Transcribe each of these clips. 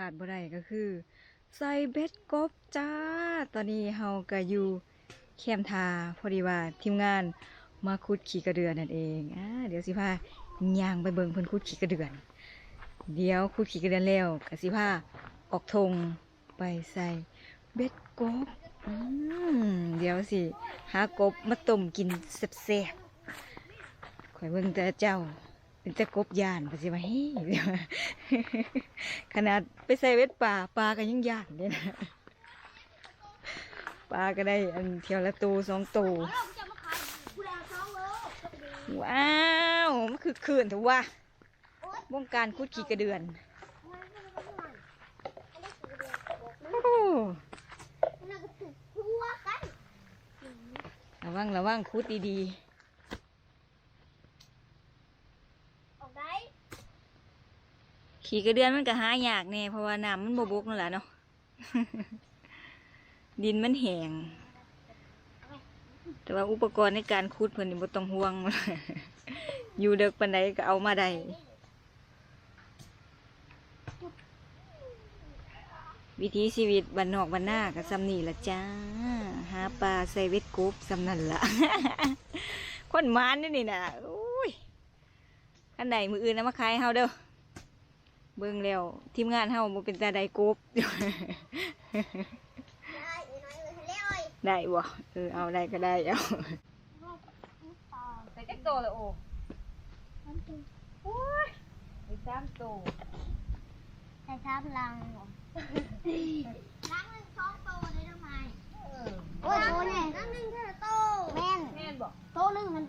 ขาดบ่ได้ก็คือใส่เบ็ดกบจ้า ตอนนี้เฮาก็อยู่แคมทาพอดีว่าทีมงานมาขุดขี่กระเดือนนั่นเองอ่าเดี๋ยวสิพาย่างไปเบิ่งเพิ่นขุดขี่กระเดือน เดี๋ยวขุดขี่กระเดือนแล้วก็สิพาออกธงไปใส่เบ็ดกบเดี๋ยวสิ หากบมาต้มกินแซ่บๆข่อยเบิ่งแต่เจ้า เป็นแต่กบยานไปสิว่าเฮ้ยขนาดไปใส่เวทป่าปลาก็ยังยานเลยนะปลาก็ได้อันเที่ยวละตูสองตูว้าวมันคือคืนถือว่าบงการคุดขี่กระเดือนโอ้ระวังระวังคุดดีๆ ขี่กระเดือนมันก็หายากแน่เพราะว่าน้ำมันบกนั่นแหละเนาะดินมันแห้งแต่ว่าอุปกรณ์ในการขุดเพิ่นนี่บ่ต้องห่วง อยู่เด็กปานใดก็เอามาได้วิถีชีวิตบ้านนอกบ้านนาก็ซำนี่ละจ้า หาปลาใส่เว็ดกบซำนั่นละคนมานนี่นี่น่ะโอ้ยอันใดมืออื่นนะมาขายเฮาเด้อ เบิ่งแล้ว ทีมงานเฮาบ่เป็นตาใดกบ ได้บ่เออเอาได้ก็ได้เอาใส่จักโตเลยโอ้โอ้ยใส่สามโตใส่ซ้ำลังเหรอล้างหนึ่งสองโตเลยทำไมเออโอ้ยโตใหญ่ล้างหนึ่งเท่าโตแม่นแม่นบ่โตหนึ่งมัน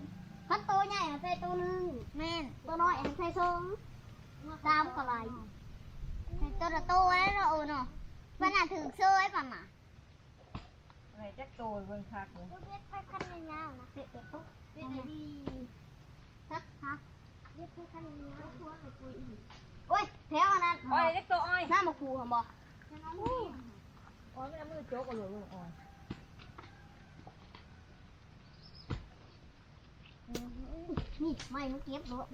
พันโตใหญ่มันใส่โตหนึ่งแม่นโตน้อยมันใส่สอง ตามกระไรใส่ตัวละโตแล้วเนาะโอ้เนาะมันน่ะถึงเซยป่ะมาใส่จักโตเบิ่งคักเลยเรียกไปคันยาวนะเด็กเด็กปุ๊บเด็กดีฮักฮักเรียกไปคันยาวทั่วไปคุยอีกโอ้ยแถวอันนั้นอ้อยจักโตอ้อยหน้ามาคูเหรอบอกอ้อยไม่เอามือโจกเอาเลยลูกอ้อยนี่ไม่มาเก็บรถ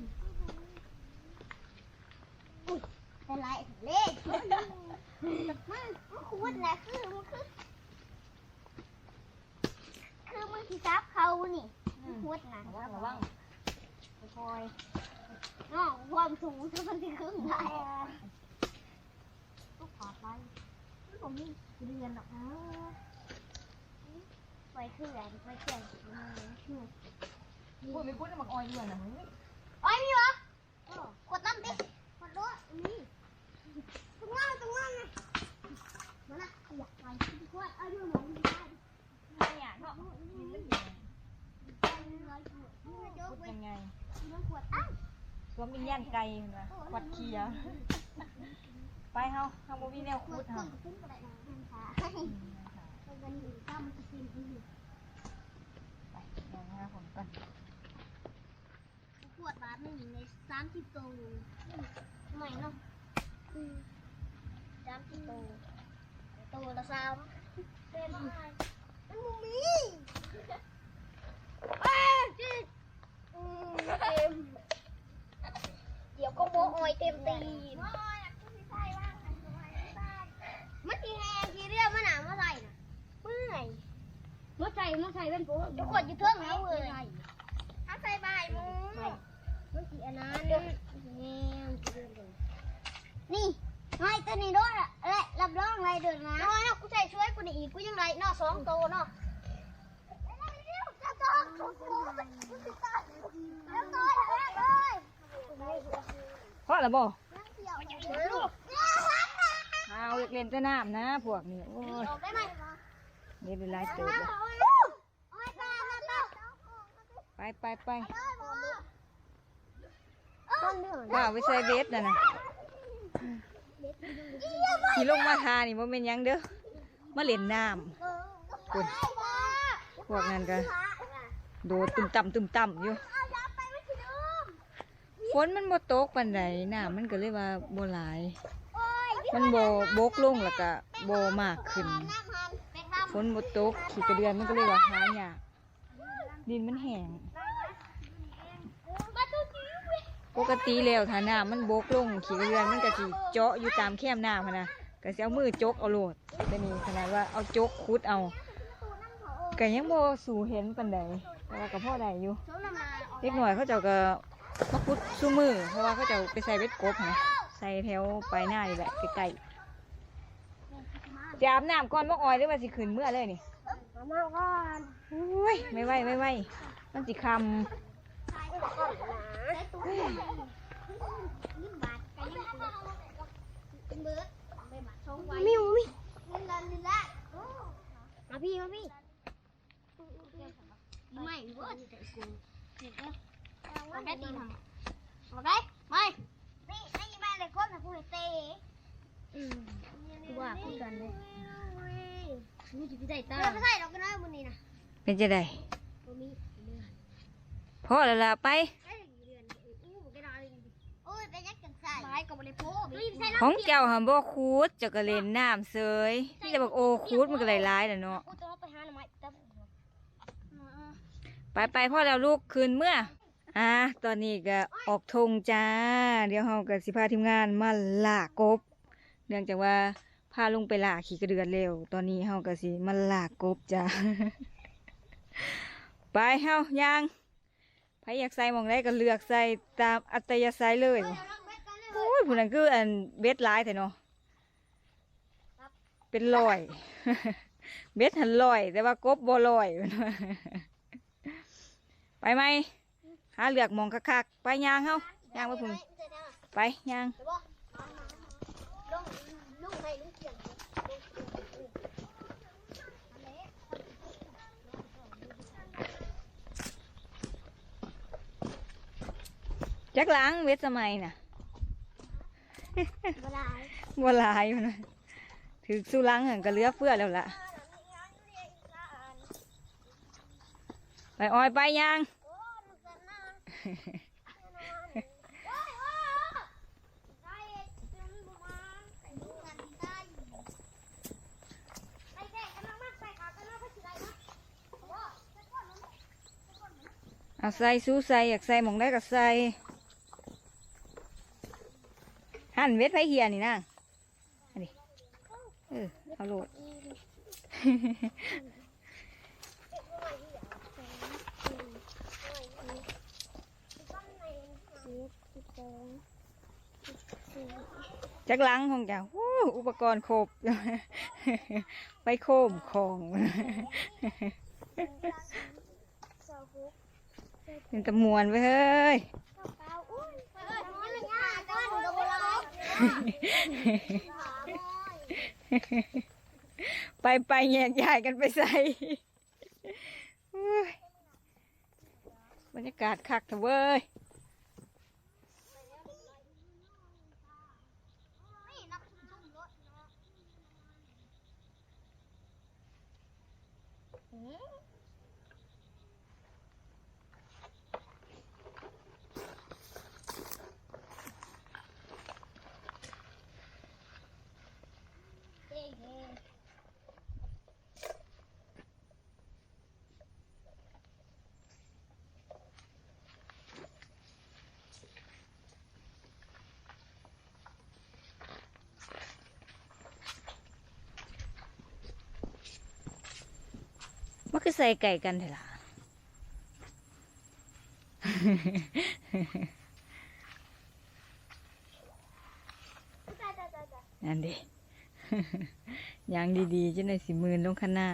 เป็นไรเล่มันมันขวดแหละคือมันคือ คือมันที่ซับเขานี่มันขวดนะระวังระวังคอยน้องความสูงคือมันที่ครึ่งได้ก็ขอไปผมนี่เรียนหรอกนะไปเคลื่อนไปเคลื่อนมาคือพูดไม่พูดให้มันอ้อยด้วยนะมึงโอ้ยมีวะกดตั้มดิ กดด้วนี่ตรงนั้นตรงนั้นไงมาละอยากไปที่กล้วยเอาด้วยหมอนได้ไม่อยากเนาะมีเรื่องเดียวพูพูดยังไงต้องขวดอ้าวสวมวิญญาณไก่เห็นไหมควัดเคียไปเฮาเฮาบ่มีแนวขขุวดเฮาได้นะค่ะไปกันอยู่ซ้ำมันจะกินอีกไปลองผมก่อนขวดบาทหนึ่งในสามสิบตัว ทำไมเนาะคือสามสิบตัวตัวละสามเป็นมันมุมีเอ้ยจิอืมเต็มเดี๋ยวก็โมออยเต็มตีนมันทีแหงทีเรียกมันหนาเมื่อไหร่น่ะเมื่อยเมื่อใส่เมื่อใส่เป็นปูทุกคนอยู่เทิงแล้วเลยถ้าใส่ใบายมูมันสีอันนั้นแง่ นี่ไงตัวนี้ด้วยและรับรองไรเดินมาน้อยเนาะกูใส่ช่วยกูนี่อีกกูยังไรเนาะสองโตเนาะจะต้องทุกคนจะต้องจะต้องเลยเพราะอะไรบ่ลูกเอาอยากเล่นแต่น้ำนะพวกนี้โอ้ยออกได้ไหมนี่เป็นไรเติบเลยโอ้ยตาตาไปไปไปต้นเดือดว่าไปใส่เบสน่ะนะ ที่ลงมาทานี่บ่เป็นยังเด้อมาเล่นน้ำคุณพวกนั้นก็โดดตุ่มต่ำตุ่มต่ำอยู่ฝนมันบ่ตกปานใดน้ำมันก็เลยว่าโบหลาย มันโบ่บกลงแล้วก็บ่มากขึ้นฝนบ่ตกขี้กระเดือนมันก็เลยว่าหายากดินมันแห้งไปกติแล้วถ้าน้ำมันบกลงขี่กระเดือนมันก็สิเจาะอยู่ตามแคมน้ำหั้นนะก็สิเอามือจกเอาโลดแต่นี่ขนาดว่าเอาจกคุดเอาก็ยังบ่สู่เห็นปานใดแต่ว่าก็พอได้อยู่เล็กหน่อยเขาเจ้าก็มาคุดสู้มือ เพราะว่าเขาเจ้าไปใส่เบ็ดกบนะใส่แถวไปหน้านี่แหละใกล้ๆจะอาบน้ำก่อนบ่ออยหรือว่าสิขึ้นเมื่อเลยนี่มาก่อนอุ้ยไม่ไหวไม่ไหวมันสิคใส่ก่อนนะใส่ตู้ยิ้ มบาดกันยังเป็นเบิวมิวมิลินนลินละมาพี่มาพี่ไม่เวิร์ดแต่กูเห็นไหมเอาได้ดีทำเอาได้ไม่นี่ไอ้ยี่แม่เลยคนแต่กูเห็นเตะว่าคุยกันเลยนี่จะไปใส่ตาไม่ใส่เราก็ได้บุญนี่นะเป็นจะได้บุมีพอแล้วล่ะไป โอ้ยไปยักกันใส่ไม้กับบริโภคใส่ของเจ้าหันบ่คูดเจะก็เล่นน้ำเสยที่จะบอกโอ้คูดมันก็หลายๆน่ะเนาะกูต้องไปหาหน่อไม้ตับไปไปพ่อแล้วลูกคืนเมื่ออะตอนนี้ก็ออกธงจ้า เดี๋ยวเฮากับสิพาทีมงานมาล่ากบ เนื่องจากว่าพาลุงไปล่าขี่กระเดือนเร็ว ตอนนี้เฮาก็สิมาล่ากบจ้า ไปเฮาย่างใค รอยากใส่หมองได้ก็เลือกใส่ตามอัตยาศัยเลยโอ้ยผู้นั้นคืออันเบ็ดหลายแต่เนาะเป็นลอย เบ็ดหันลอย แต่ว่ากบบ่ลอยไปไหมหาเลือกหมองคักๆไปย่างเฮาย่างมาพุ่นไปย่างลุงลุงให้ลุงเขียน จักหล้างเวทสมัยน่ะบ่ได้บัวลายมันว่ะถือสู้หล้างหันก็เหลือเฟือแล้วล่ะไปอ้อยไปย่างโอ้ลูกกันนะโอ้ยโอ้ได้จึงมาใส่ลูกกันได้ใส่แท้กันมากใส่ขากันมากก็สิได้นะโอ้ใส่ก่อนมันเอาใส่สู้ใส่อยากใส่หมองได้ก็ใส่ หั่นเวทไปเฮียนี่นางอันนี้เออเอาโหลดจักหลังของเจ้าวอุปกรณ์ครบ ไปโคมของเป็นตะมวนไปเฮ้ย ไปไปแยกย้ายกันไปใส่บรรยากาศคักเถอะเว้ย มันคือใส่ไก่กันเถอะล่ะนั่นดิอย่างดีๆจะในสิมืนลงข้างหน้า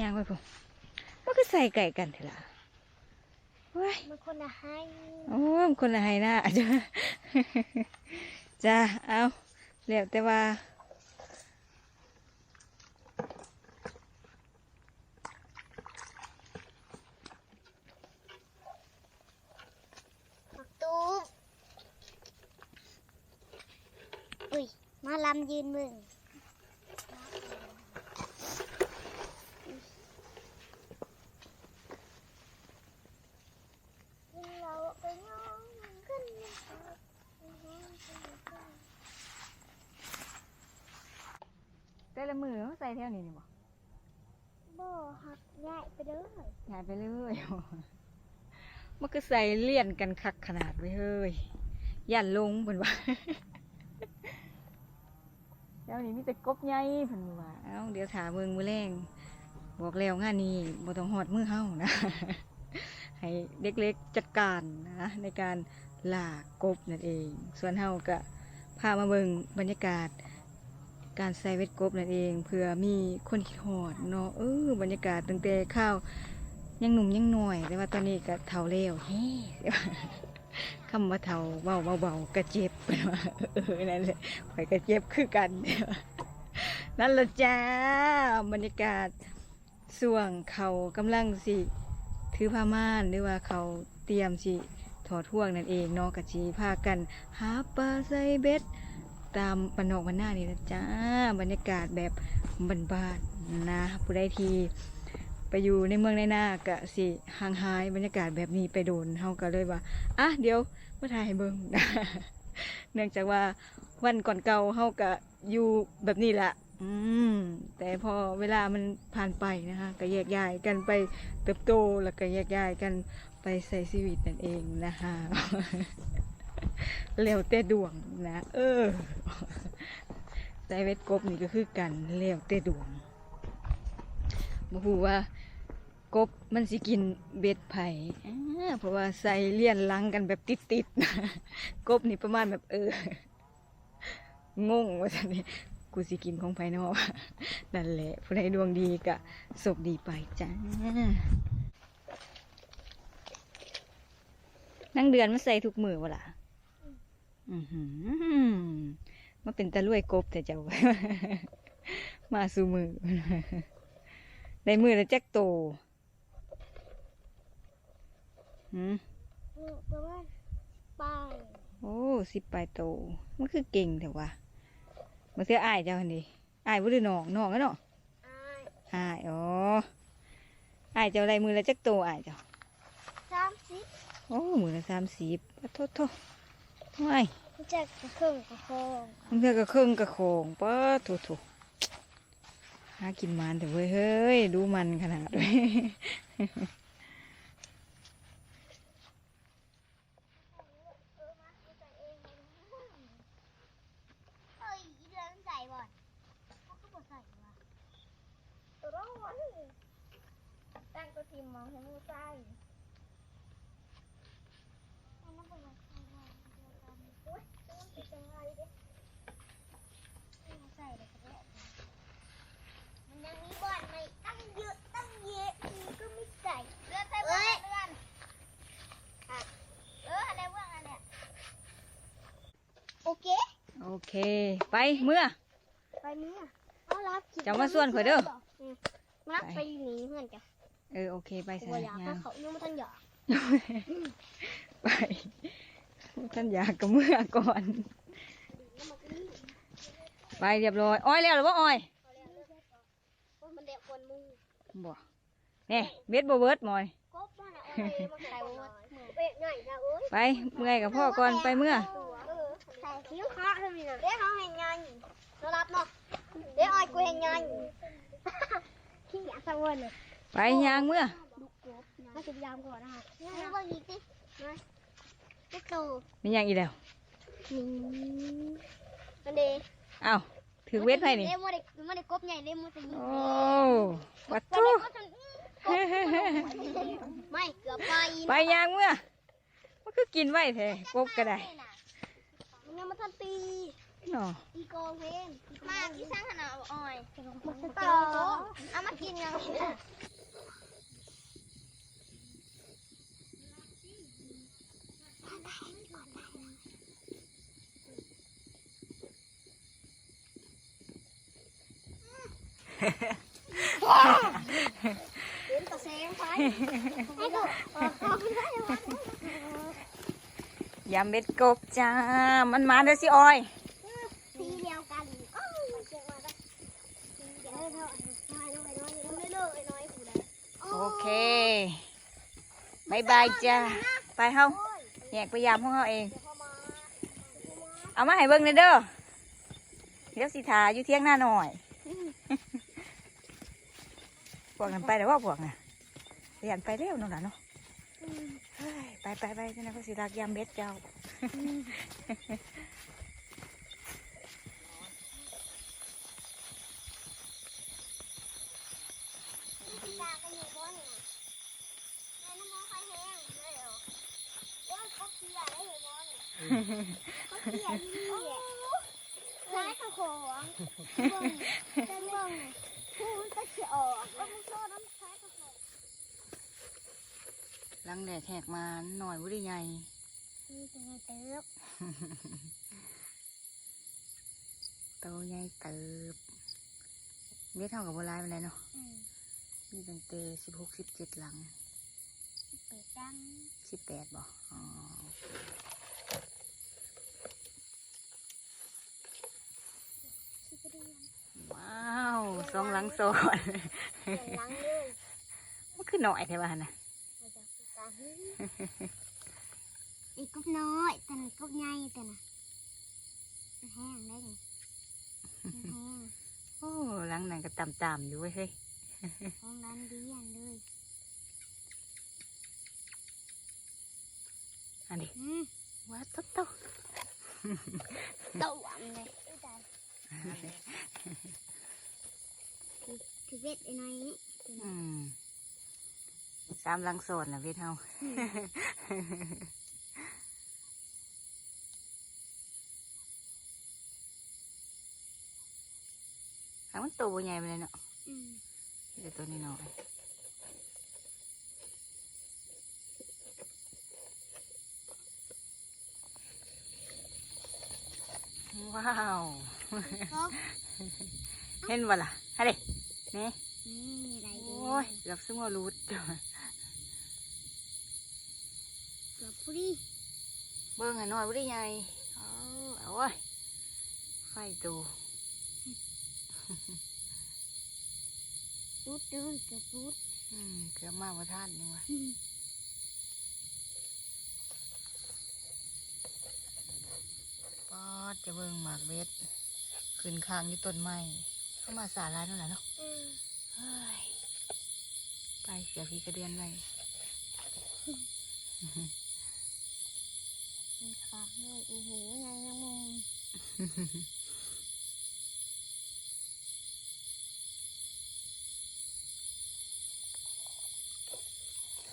ย่างไปพุ่นมันคือใส่ไก่กันเถอะล่ะว้ายมันคนละให้โอ้มนคนละไห้หน้าจ้ะจ้าเอาแล้วแต่ว่าปักตูบอุ้ยมาลำยืนมึงเราไปย่องขึ้น แต่ละมือเขาใส่แถวนี้นี่บ่ บ่หักใหญ่ไปเด้อ ย้ายไปเรื่อย มันก็ ใส่เลี่ยนกันคักขนาดไว้เฮ้ยย่านลงเพิ่นว่าแล้วนี้มีแต่กบใหญ่เพิ่นว่าเอ้าเดี๋ยวถาเบิ่งมือแรงบอกแล้วงานนี้บ่ต้องฮอดมือเฮานะ ให้เด็กเล็กจัดการนะในการล่ากบนั่นเอง ส่วนเฮาก็พามาเบิงบรรยากาศ การใส่เวทกบนั่นเองเพื่อมีคนคิดฮอดเนาะเออบรรยากาศตั้งแต่ข้าว ยังหนุ่มยังหน่อย แต่ว่าตอนนี้ก็เฒ่าแล้วเฮ้คำว่าเฒ่าเบาเบาๆกระเจ็บเป็นว่าเออนั่นแหละข่อยกระเจ็บคือกัน นั่นละจ้าบรรยากาศส่วงเขากำลังสิ ถือผ้าม่านหรือว่าเขาเตรียมสิถอดห่วงนั่นเองเนาะกะจีพากัน หาปลาใส่เบ็ดตามปนนอกมันหน้านี่นะจ้า บรรยากาศแบบบ้านๆนะผู้ใดที ไปอยู่ในเมืองในหน้ากะสิห่างหายบรรยากาศแบบนี้ไปโดนเฮาก็เลยว่าอะเดี๋ยวมาถ่ายให้เบิ่งเนื่องจากว่าวันก่อนเก่าเฮาก็อยู่แบบนี้แหละอืมแต่พอเวลามันผ่านไปนะคะก็แยกย้ายกันไปเติบโตแล้วก็แยกย้ายกันไปใส่ชีวิตนั่นเองนะคะแล้วแต่ดวงนะ เออใส่เวทกบนี่ก็คือกันแล้วแต่ดวง บ่ฮู้ว่ากบมันสิกินเบ็ดไผ่เพราะว่าใส่เลี่ยนลังกันแบบติดๆนะกบนี่ประมาณแบบเอองงว่าซั่นนี่กูสิกินของภายนอกนั่นแหละ ผู้ใดดวงดีก็สบดีไปจ้านั่งเดือนมาใส่ทุกมือวะล่ะอือหือมาเป็นตะลุยกบแต่เจ้ามาสู่มือ ในมือแล้วแจ็คโตหืมประมาณปลายโอ้สิบปลายโต มันคือเก่งแต่ว่ามันเสียอายเจ้าหันดิอายบ่ได้น้องน้องกันเนาะอ้ายอายอ๋ออายเจ้าไรมือแล้วแจ็คโตอายเจ้าสามสิบโอ้ มือละสามสิบโทษโทษทำไมมันจะกระเครื่องกระโคงมันเพื่อกระเครื่องกระโขงป้าถูถู หากินมันแต่เว้ยเฮ้ย ดูมันขนาดเลยเฮ้ยตั้งตัวทีมมองให้มูใส่อันนั้นเป็นอะไรโอ๊ยมันเป็นจังไรเด้มูใส่เลยก็ได้มันยังมีบ่อนไหมตั้งเยอะตั้งเยอะมันก็ไม่ใส่เลือดใส่บ่อนเลือดอะเอออะไรบ้างอันเนี่ยโอเค โอ เค ไปเมื่อ ไปเมื่อเอารับคิดจะมาส่วนข่อยเด้อ มมารับไปหนีเพื่อนจ้ะเออโอเคไปกใส่ลัวอยากยัถ้างเขายังไม่ทันอยากไปท่านอยากกับเมื่อก่อน ไปเรียบร้อยอ้อยแล้วหรือว่าอ้อยว่ามันเด็กคนมึงบ่เนี่ยเบ็ดบ่เบิดหมอยก็บ้านอะไรมาใส่วัดเป็ดหน่อยนะเอ้ยไปเมื่อยกับพ่อก่อนไปเมื่อใส่ คิ้วขาทำไมนะเด็กเขาเห็นงานเรารับเนาะเด็กอ้อยกูเห็นงานขี้อยากสังเวยเลยไปยางเมื่อดูกบมาสิบยามก่อนนะคะนี่ว่าอีกสิมาก็โตมีหยังอีกแล้วนี่อันเดอ้าวถือเวทไผนี่เล่มว่าเด็กว่าเด็กกบใหญ่เล่มว่าจะยิงโอ้วัดว่าทุเด็กกก็จะไม่เกือบไปไปยางเมื่อมันคือกินไว้แท้กบก็ได้มั นะมาทันตีนาะตีกองเวนมากที่สร้างขนาดอ่อยมัจะต่อเอามากินยังเห็นตะเซงไปให้ดูออกออกไม่ได้ ยำเบ็ดกบจ้า มันมาเด้อสิออยสีเดียวกันอ้าวเจ๋งมากเลยสีเดียวเท่าน้อยน้อยน้อยน้อยน้อยน้อยผู้ใดโอเคบายบายจ้า ไปเฮาแยกไปยามของเฮาเอง เอามาให้เบิ่งหน่อยเด้อเดี๋ยวสิทาอยู่เที่ยงหน้าหน่อยพวกนั้นไปแต่ว่าพวกน่ะเรียนไปเร็วนั่นน่ะเนาะเฮ้ย ไปไปไปนี่นะก็สิรักยามเบ็ดเจ้า พี่ตาก็อยู่บ้านน่ะแม่น้ำมองไฟแห้งเลยเหรอว่าเขาเสียได้เหรอบ้านน่ะเขาเสียที่นี่ร้ายข้าวของเบิ่งจะเบิ่งพูดก็จะออกก็ไม่ชอบน้ำคล้ายข้าวของ ลังแดดแหก มาหน่อยวุ้ยใหญ่นี่เป็นไงเติบโตใหญ่เติบเบ็ดเท่ากับโบราณเป็นไรเนาะอืมมีตั้งแต่สิบหกสิบเจ็ดหลังเป็ดดังสิบแปดบ่อ๋อชิคกเรียนว้าวสองหลังซ้อนเสียงดังเลยมันคือหน่อยแค่ว่าน่ะมาจากสุสาน อีกกุ๊บน้อยแต่หนึ่งกุ๊บใหญ่แต่น่ะแห้งได้ไงแห้งโอ้หลังนั้นก็ต่ำๆอยู่เว้ยเฮ้ยของร้านดีอย่างเลยอันนี้อืมว้าตุ๊บโตตะวันเลยคือเวทไอ้น้อยนี้อืมสามหลังซ้อนนะเบ็ดเฮาหางมั ตบ่ใหญ่ไปเลยเนาะอืมเดี๋ยวตัวนี้หน่อยว้าวครับเห็นบ่ล่ะฮะเด็นี่นี่อะไรโอดี้ยเกือบซึ่งว่ารูดเกือบพุรีเบิ่งให้หน่อยบ่ได้ใหญ่เอาเอาเว้ยไฟตู รูดเด้อเกือบรูดอืมเกือบมากกว่าท่านนี่วะอืมปอดจะเบิ่งหมากเบ็ดขึ้นค้างอยู่ต้นไม้เข้ามาสาลายนั่นแหละเนาะอืมเฮ้ยไปเสียพี่กระเดือนไว้มีขาเลยโอ้โหยังยังมองอืม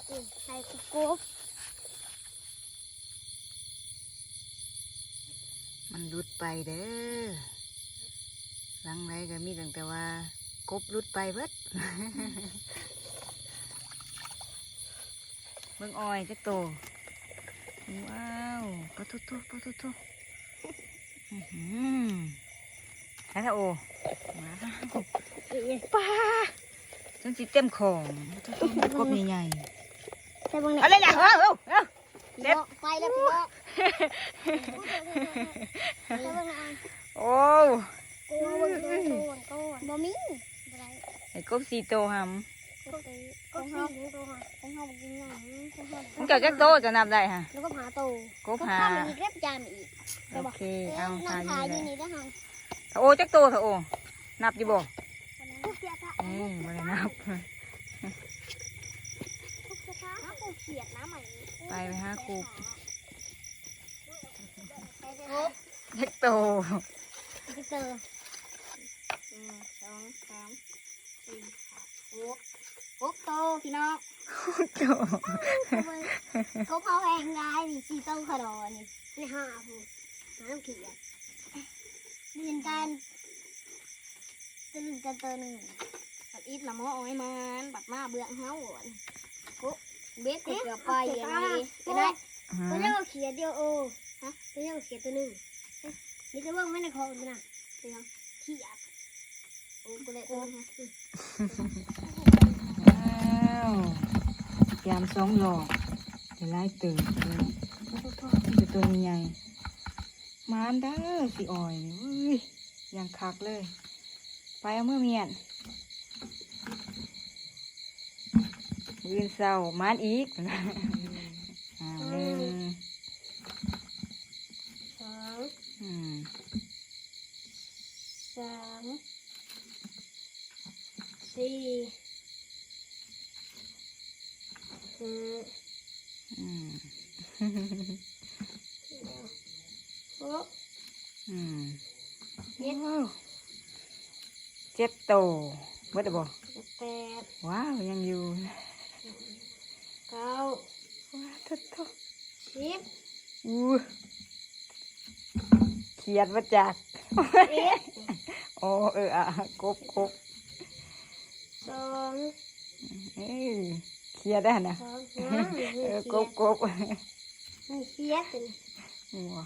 ใส่กุ๊บกุ๊บมันรุดไปเด้อหลังไรก็มีตั้งแต่ว่ากบรุดไปเบิดเบิ่งออยจักโต ว้าวปะทุทุปะทุทุอื้อหือแค่โอว้าวเอ๊ะป้าจนสิเต็มของปะทุทุกบใหญ่ ใส่เบังๆเนี่ยเอาเลยล่ะเอาเอาเอาเด็ดไปแล้วพี่น้องใส่เบังอะโอ้กูเอาเบังโกนโกนบ่มีอะไรไอ้กบสีโตหก็ไปก็ห้าของตัวค่ะของห้ากินอย่างของห้าำมันเกิดจักโตจะนับได้ฮะแล้วก็หาโตกบหามันมีเล็บจานอีกโอเคเอานั่ทางนขายนี่อยู่เลยนี่ได้ค่ะถ้าโอจักโตถ้าโอนับอยู่บ่ทุกเกียร์ค่ะเอ้ยบ่ได้นับ ทุกเกียร์ค่ะ น้ำปูเขียดน้ำใหม่ไปไปหาครูไปเลยครับจักโตไปเจอหนึ่งสองสามสี่ห้าหกหกโตพี่น้องโตเขาเขาแองไงนี่สี่โตขดอนี่นี่ห้าผู้น้ำเขียดลื่นกันจะลื่นกันตัวหนึ่งบัดอีทละหมออ้อยมันบัดมาเบื่อเฮาอะกุ เบ็ดเกือบไปอย่างนี้ไปได้ตัวนี้ก็เขียนเดียวโอฮะตัวนี้ก็เขียนตัวหนึ่งเอ๊ะนี่จะว่างไม่ในคอมันนะเดี๋ยวเขียนโอ้กูเลยโอ้ฮะว้าวยามสองหลอกจะไล่ตื่นเลยเป็นตัวใหญ่มานเด้อสิอ่อยนี่เว้ยยังคักเลย ไปเอาเมื่อเมียน ยืนเศร้ามานอีกอ่าหนึ่งสองอืมสามสี่ห้าอืมหกอืมเจ็ดว้าวเจ็ดโตเบิดบ่แปดว้าว ยังอยู่ เก้า ว้าวทุกทุก สิบ อู้เขียดมาจากเอ็ดโอ้เอออะกบกบสองเอ้ยเขียดได้นะสองห้าเออกบกบมีเขียดเป็นว้า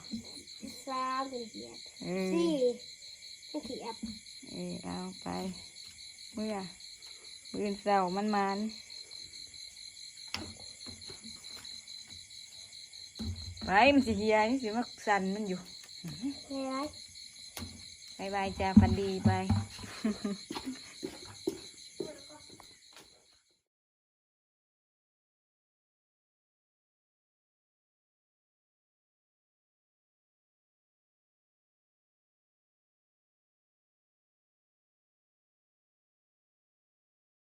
สามเป็นเขียดเออสี่เป็นเขียดเออเอาไปเมื่อมื่นเสามันมัน ไปมันสิเฮียนี่สิมาสั่นมันอยู่เฮ้ยบายบายจ้าฟันดีไป